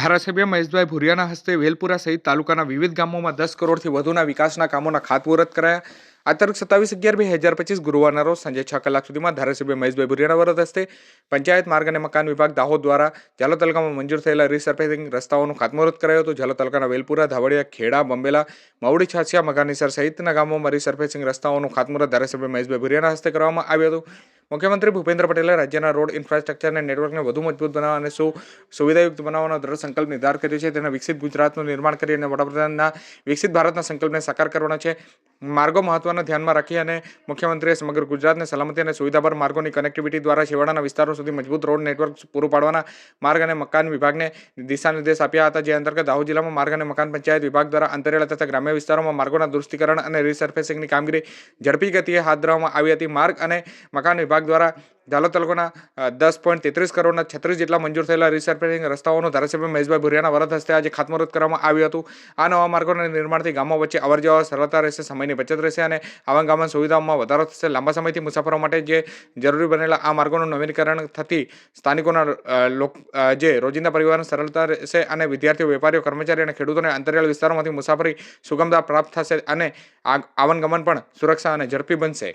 ધારાસભ્ય મહેશભાઈ ભુરિયાના હસ્તે વેલપુરા સહિત તાલુકાના વિવિધ ગામોમાં દસ કરોડથી વધુના વિકાસના કામોના ખાતમુહૂર્ત કરાયા. આ તારીખ સત્તાવીસ અગિયાર બે હજાર પચીસ ગુરુવારના રોજ સાંજે છ કલાક સુધીમાં ધારાસભ્ય મહેશભાઈ ભુરિયાના વરદ હસ્તે પંચાયત માર્ગ અને મકાન વિભાગ દાહોદ દ્વારા જાલો તાલુકામાં મંજૂર થયેલા રીસર્ફેસિંગ રસ્તાઓનું ખાતમુહૂર્ત કરાયું હતું. જાલો તાલુકાના વેલપુરા, ધાવડિયા, ખેડા, બંબેલા મવડી છાસિયા મગાનીસર સહિતના ગામોમાં રીસર્ફેસિંગ રસ્તાઓનું ખાતમુહૂર્ત ધારાસભ્ય મહેશભાઈ ભુરિયાના હસ્તે કરવામાં આવ્યું હતું. મુખ્યમંત્રી ભૂપેન્દ્ર પટેલે રાજ્યના રોડ ઇન્ફ્રાસ્ટ્રક્ચર અને નેટવર્કને વધુ મજબૂત બનાવવા અને સુ સુવિધાયુક્ત બનાવવાનો દ્રઢ સંકલ્પ નિર્ધાર કર્યો છે. તેના વિકસિત ગુજરાતનું નિર્માણ કરી અને વડાપ્રધાનના વિકસિત ભારતના સંકલ્પને સાકાર કરવાનો છે. માર્ગો મહત્વના ધ્યાનમાં રાખી અને મુખ્યમંત્રીએ સમગ્ર ગુજરાતને સલામતી અને સુવિધાભર માર્ગોની કનેક્ટિવિટી દ્વારા છેવાડાના વિસ્તારો સુધી મજબૂત રોડ નેટવર્ક પૂરું પાડવાના માર્ગ અને મકાન વિભાગને દિશાનિર્દેશ આપ્યા હતા. જે અંતર્ગત દાહોદ જિલ્લામાં માર્ગ અને મકાન પંચાયત વિભાગ દ્વારા અંતરિયાળ તથા ગ્રામ્ય વિસ્તારોમાં માર્ગોના દુરુસ્તીકરણ અને રીસર્ફેસિંગની કામગીરી ઝડપી ગતિએ હાથ ધરવામાં આવી હતી. માર્ગ અને મકાન વિભાગ દ્વારા ઝાલોદ તાલુકાના દસ પોઈન્ટ તેત્રીસ કરોડના છત્રીસ જેટલા મંજૂર થયેલા રિસર્ફેસિંગ રસ્તાઓનું ધારાસભ્ય મહેશભાઈ ભુરિયાના વરદ હસ્તે આજે ખાતમુહૂર્ત કરવામાં આવ્યું હતું. આ નવા માર્ગોના નિર્માણથી ગામો વચ્ચે અવર જવર, સરળતા રહેશે, સમયની બચત રહેશે અને આવાગમન સુવિધાઓમાં વધારો થશે. લાંબા સમયથી મુસાફરો માટે જે જરૂરી બનેલા આ માર્ગોનું નવીનીકરણ થતી સ્થાનિકોના જે રોજિંદા પરિવહન સરળતા રહેશે અને વિદ્યાર્થીઓ, વેપારીઓ કર્મચારી અને ખેડૂતોને અંતરિયાળ વિસ્તારોમાંથી મુસાફરી સુગમતા પ્રાપ્ત થશે અને આવનગમન આવન પણ સુરક્ષા અને ઝડપી બનશે.